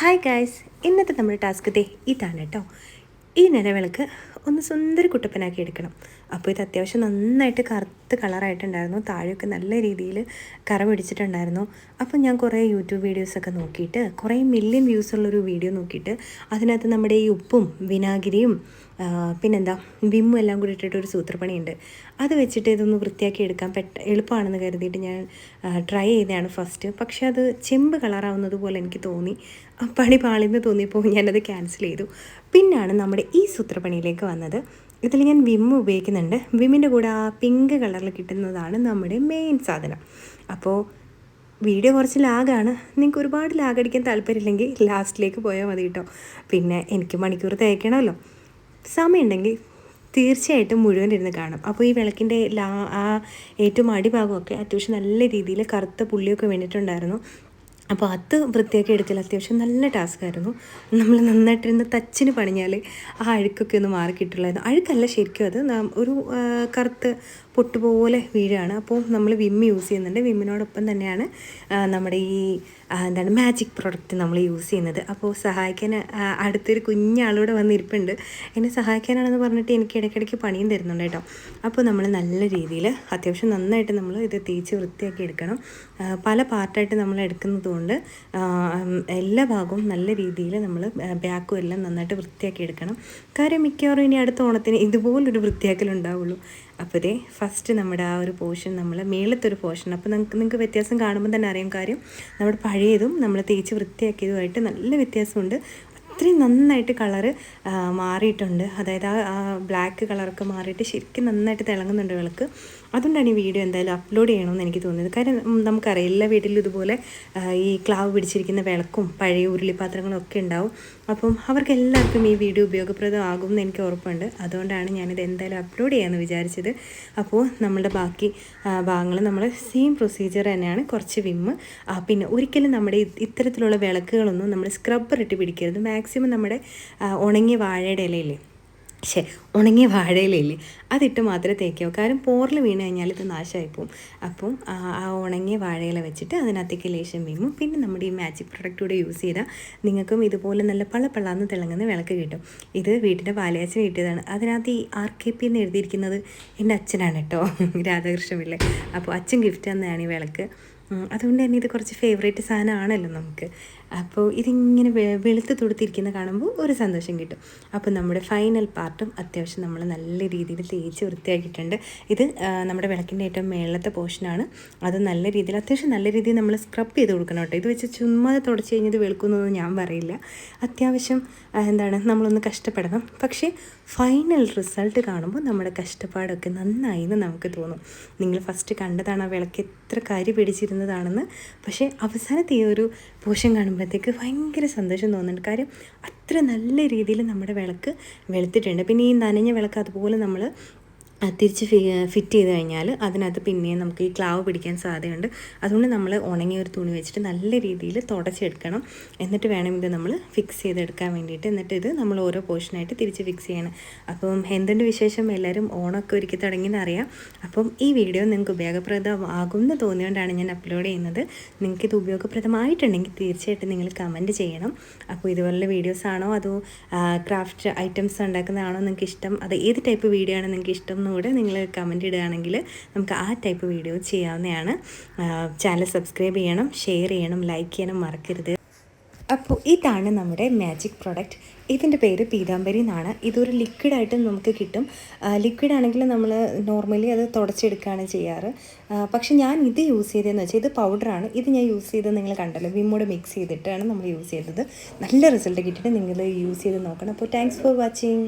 Hi guys ഇന്നത്തെ നമ്മുടെ task ദേ ഇതാണ് കേട്ടോ ഈ നിലവിളക്ക് ഒന്ന് സുന്ദര കുട്ടപ്പനാക്കി എടുക്കണം. അപ്പോൾ ഇത് അത്യാവശ്യം നന്നായിട്ട് കറുത്ത് കളറായിട്ടുണ്ടായിരുന്നു. താഴെയൊക്കെ നല്ല രീതിയിൽ കറ പിടിച്ചിട്ടുണ്ടായിരുന്നു. അപ്പോൾ ഞാൻ കുറേ യൂട്യൂബ് വീഡിയോസൊക്കെ നോക്കിയിട്ട് കുറേ മില്യൺ വ്യൂസ് ഉള്ളൊരു വീഡിയോ നോക്കിയിട്ട് അതിനകത്ത് നമ്മുടെ ഈ ഉപ്പും വിനാഗിരിയും പിന്നെന്താ വിമ്മും എല്ലാം കൂടി ഇട്ടിട്ട് ഒരു സൂത്രപ്പണിയുണ്ട്. അത് വെച്ചിട്ട് ഇതൊന്ന് വൃത്തിയാക്കി എടുക്കാൻ പെട്ട എളുപ്പമാണെന്ന് കരുതിയിട്ട് ഞാൻ ട്രൈ ചെയ്തതാണ് ഫസ്റ്റ് പക്ഷേ അത് ചെമ്പ് കളറാവുന്നത് പോലെ എനിക്ക് തോന്നി. പണി പാളിന്ന് തോന്നിയപ്പോൾ ഞാനത് ക്യാൻസൽ ചെയ്തു. പിന്നാണ് നമ്മുടെ ഈ സൂത്രപ്പണിയിലേക്ക് വന്നത്. ഇതിൽ ഞാൻ വിം ഉപയോഗിക്കുന്നുണ്ട്. വിമ്മിന്റെ കൂടെ ആ പിങ്ക് കളറിൽ കിട്ടുന്നതാണ് നമ്മുടെ മെയിൻ സാധനം. അപ്പോൾ വീഡിയോ കുറച്ച് ലാഗാണ്. നിങ്ങൾക്ക് ഒരുപാട് ലാഗ് അടിക്കാൻ താല്പര്യമില്ലെങ്കിൽ ലാസ്റ്റിലേക്ക് പോയാൽ മതി കേട്ടോ. പിന്നെ എനിക്ക് മണിക്കൂർ തേക്കണമല്ലോ. സമയമുണ്ടെങ്കിൽ തീർച്ചയായിട്ടും മുഴുവൻ ഇരുന്ന് കാണും. അപ്പോൾ ഈ വിളക്കിന്റെ ലാ ആ ഏറ്റവും അടിഭാഗമൊക്കെ അത്യാവശ്യം നല്ല രീതിയിൽ കറുത്ത പുള്ളിയൊക്കെ വീണിട്ടുണ്ടായിരുന്നു അപ്പോൾ അത് വൃത്തിയാക്കി എടുക്കൽ അത്യാവശ്യം നല്ല ടാസ്ക് ആയിരുന്നു. നമ്മൾ നന്നായിട്ടിരുന്ന് തച്ചിന് പണിഞ്ഞാൽ ആ അഴുക്കൊക്കെ ഒന്ന് മാറി കിട്ടുള്ളായിരുന്നു അഴുക്കല്ല ശരിക്കും അത് ഒരു കറുത്ത് പൊട്ടുപോലെ വീഴാണ്. അപ്പോൾ നമ്മൾ വിം യൂസ് ചെയ്യുന്നുണ്ട്. വിമ്മിനോടൊപ്പം തന്നെയാണ് നമ്മുടെ ഈ എന്താണ് മാജിക് പ്രോഡക്റ്റ് നമ്മൾ യൂസ് ചെയ്യുന്നത്. അപ്പോൾ സഹായിക്കാൻ അടുത്തൊരു കുഞ്ഞാളൂടെ വന്നിരിപ്പുണ്ട്. എന്നെ സഹായിക്കാനാണെന്ന് പറഞ്ഞിട്ട് എനിക്ക് ഇടയ്ക്കിടയ്ക്ക് പണിയും തരുന്നുണ്ട് കേട്ടോ. അപ്പോൾ നമ്മൾ നല്ല രീതിയിൽ അത്യാവശ്യം നന്നായിട്ട് നമ്മൾ ഇത് തേച്ച് വൃത്തിയാക്കി എടുക്കണം. പല പാർട്ടായിട്ട് നമ്മൾ എടുക്കുന്നതുകൊണ്ട് എല്ലാ ഭാഗവും നല്ല രീതിയിൽ നമ്മൾ ബാക്കും എല്ലാം നന്നായിട്ട് വൃത്തിയാക്കി എടുക്കണം. കാര്യം മിക്കവാറും ഇനി അടുത്ത ഓണത്തിന് ഇതുപോലൊരു വൃത്തിയാക്കലുണ്ടാവുള്ളൂ. അപ്പോൾ ഇതേ ഫസ്റ്റ് നമ്മുടെ ആ ഒരു പോർഷൻ നമ്മൾ മേളത്തൊരു പോർഷൻ അപ്പോൾ നിങ്ങൾക്ക് നിങ്ങൾക്ക് വ്യത്യാസം കാണുമ്പോൾ തന്നെ അറിയാം കാര്യം നമ്മുടെ പഴയതും നമ്മൾ തേച്ച് വൃത്തിയാക്കിയതുമായിട്ട് നല്ല വ്യത്യാസമുണ്ട്. അത്രയും നന്നായിട്ട് കളറ് മാറിയിട്ടുണ്ട്. അതായത് ആ ബ്ലാക്ക് കളറൊക്കെ മാറിയിട്ട് ശരിക്കും നന്നായിട്ട് തിളങ്ങുന്നുണ്ട് വിളക്ക് അതുകൊണ്ടാണ് ഈ വീഡിയോ എന്തായാലും അപ്ലോഡ് ചെയ്യണമെന്ന് എനിക്ക് തോന്നിയത്. കാര്യം നമുക്കറിയാം എല്ലാ വീട്ടിലും ഇതുപോലെ ഈ ക്ലാവ് പിടിച്ചിരിക്കുന്ന വിളക്കും പഴയ ഉരുളിപ്പാത്രങ്ങളും ഒക്കെ ഉണ്ടാവും. അപ്പം അവർക്ക് എല്ലാവർക്കും ഈ വീഡിയോ ഉപയോഗപ്രദമാകും എന്ന് എനിക്ക് ഉറപ്പുണ്ട്. അതുകൊണ്ടാണ് ഞാനിത് എന്തായാലും അപ്ലോഡ് ചെയ്യാമെന്ന് വിചാരിച്ചത്. അപ്പോൾ നമ്മളുടെ ബാക്കി ഭാഗങ്ങൾ നമ്മൾ സെയിം പ്രൊസീജിയർ തന്നെയാണ്. കുറച്ച് വിമ്മ്. പിന്നെ ഒരിക്കലും നമ്മുടെ ഇത്തരത്തിലുള്ള വിളക്കുകളൊന്നും നമ്മൾ സ്ക്രബ്ബർ ഇട്ട് പിടിക്കരുത്. മാക്സിമം നമ്മുടെ ആ, ഉണങ്ങിയ വാഴയുടെ ഇലയില്ലേ? ശേ ഉണങ്ങിയ വാഴയിലയില്ലേ അതിട്ട് മാത്രമേ തേക്കാവൂ കാരണം പോറിൽ വീണ് കഴിഞ്ഞാൽ ഇത് നാശമായി പോകും അപ്പം ആ ഉണങ്ങിയ വാഴയില വെച്ചിട്ട് അതിനകത്തേക്ക് ലേശം വീങ്ങും പിന്നെ നമ്മുടെ ഈ മാജിക് പ്രൊഡക്റ്റ് കൂടെ യൂസ് ചെയ്താൽ നിങ്ങൾക്കും ഇതുപോലെ നല്ല പള്ള പള്ളാന്ന് തിളങ്ങുന്ന വിളക്ക് കിട്ടും. ഇത് വീട്ടിന്റെ പാലയാച്ചന് കിട്ടിയതാണ് അതിനകത്ത് ഈ ആർ കെ പി എന്ന് എഴുതിയിരിക്കുന്നത് എന്റെ അച്ഛനാണ് കേട്ടോ രാധാകൃഷ്ണപിള്ളേ. അപ്പോൾ അച്ഛൻ ഗിഫ്റ്റ് തന്നെയാണ് ഈ വിളക്ക്. അതുകൊണ്ട് തന്നെ ഇത് കുറച്ച് ഫേവറേറ്റ് സാധനമാണല്ലോ നമുക്ക്. അപ്പോൾ ഇതിങ്ങനെ വെളുത്ത് തൊടുത്തിരിക്കുന്ന കാണുമ്പോൾ ഒരു സന്തോഷം കിട്ടും. അപ്പോൾ നമ്മുടെ ഫൈനൽ പാർട്ടും അത്യാവശ്യം നമ്മൾ നല്ല രീതിയിൽ തേച്ച് വൃത്തിയാക്കിയിട്ടുണ്ട്. ഇത് നമ്മുടെ വിളക്കിന്റെ ഏറ്റവും മേളത്തെ പോർഷനാണ് അത് നല്ല രീതിയിൽ അത്യാവശ്യം നല്ല രീതിയിൽ നമ്മൾ സ്ക്രബ് ചെയ്ത് കൊടുക്കണം കേട്ടോ. ഇത് വെച്ച് ചുമ്മാ തുടച്ച് കഴിഞ്ഞത് വെളുക്കുന്നതെന്ന് ഞാൻ പറയില്ല. അത്യാവശ്യം എന്താണ് നമ്മളൊന്ന് കഷ്ടപ്പെടണം. പക്ഷേ ഫൈനൽ റിസൾട്ട് കാണുമ്പോൾ നമ്മുടെ കഷ്ടപ്പാടൊക്കെ നന്നായി എന്ന് നമുക്ക് തോന്നും. നിങ്ങൾ ഫസ്റ്റ് കണ്ടതാണ് ആ വിളക്ക് എത്ര കരി പിടിച്ചിരുന്നതാണെന്ന് പക്ഷേ അവസാനത്തെ ഈ ഒരു പോഷൻ കാണുമ്പോഴത്തേക്ക് ഭയങ്കര സന്തോഷം തോന്നുന്നുണ്ട്. കാര്യം അത്ര നല്ല രീതിയിൽ നമ്മുടെ വിളക്ക് വെളുത്തിട്ടുണ്ട്. പിന്നെ ഈ നനഞ്ഞ വിളക്ക് അതുപോലെ നമ്മൾ തിരിച്ച് ഫി ഫിറ്റ് ചെയ്ത് കഴിഞ്ഞാൽ അതിനകത്ത് പിന്നെയും നമുക്ക് ഈ ക്ലാവ് പിടിക്കാൻ സാധ്യതയുണ്ട്. അതുകൊണ്ട് നമ്മൾ ഉണങ്ങിയ ഒരു തുണി വെച്ചിട്ട് നല്ല രീതിയിൽ തുടച്ചെടുക്കണം. എന്നിട്ട് വേണം ഇത് നമ്മൾ ഫിക്സ് ചെയ്തെടുക്കാൻ വേണ്ടിയിട്ട്. എന്നിട്ട് ഇത് നമ്മൾ ഓരോ പോർഷനായിട്ട് തിരിച്ച് ഫിക്സ് ചെയ്യണം. അപ്പം എന്തുണ്ട് വിശേഷം? എല്ലാവരും ഓണമൊക്കെ ഒരുക്കി തുടങ്ങിയെന്ന് അറിയാം. അപ്പം ഈ വീഡിയോ നിങ്ങൾക്ക് ഉപയോഗപ്രദമാകും എന്ന് തോന്നിയോണ്ടാണ് ഞാൻ അപ്ലോഡ് ചെയ്യുന്നത്. നിങ്ങൾക്ക് ഇത് ഉപയോഗപ്രദമായിട്ടുണ്ടെങ്കിൽ തീർച്ചയായിട്ടും നിങ്ങൾ കമന്റ് ചെയ്യണം. അപ്പോൾ ഇതുപോലുള്ള വീഡിയോസ് ആണോ? അതോ ക്രാഫ്റ്റ് ഐറ്റംസ് ഉണ്ടാക്കുന്നതാണോ നിങ്ങൾക്ക് ഇഷ്ടം? അത് ഏത് ടൈപ്പ് വീഡിയോ ആണ് നിങ്ങൾക്ക് ഇഷ്ടം എന്നുകൂടെ നിങ്ങൾ കമന്റ് ഇടുകയാണെങ്കിൽ നമുക്ക് ആ ടൈപ്പ് വീഡിയോ ചെയ്യാവുന്നതാണ്. ചാനൽ സബ്സ്ക്രൈബ് ചെയ്യണം ഷെയർ ചെയ്യണം ലൈക്ക് ചെയ്യണം മറക്കരുത്. അപ്പോൾ ഇതാണ് നമ്മുടെ മാജിക് പ്രൊഡക്റ്റ് ഇതിന്റെ പേര് പീതാംബരി എന്നാണ്. ഇതൊരു ലിക്വിഡായിട്ട് നമുക്ക് കിട്ടും. ലിക്വിഡ് ആണെങ്കിൽ നമ്മൾ നോർമലി അത് തുടച്ചെടുക്കുകയാണ് ചെയ്യാറ്. പക്ഷെ ഞാൻ ഇത് യൂസ് ചെയ്തതെന്ന് വെച്ചാൽ ഇത് പൗഡറാണ് ഇത് ഞാൻ യൂസ് ചെയ്തത് നിങ്ങൾ കണ്ടല്ലോ. വിമ്മോട് മിക്സ് ചെയ്തിട്ടാണ് നമ്മൾ യൂസ് ചെയ്തത്. നല്ല റിസൾട്ട് കിട്ടിയിട്ട് നിങ്ങൾ യൂസ് ചെയ്ത് നോക്കണം. അപ്പോൾ താങ്ക്സ് ഫോർ വാച്ചിങ്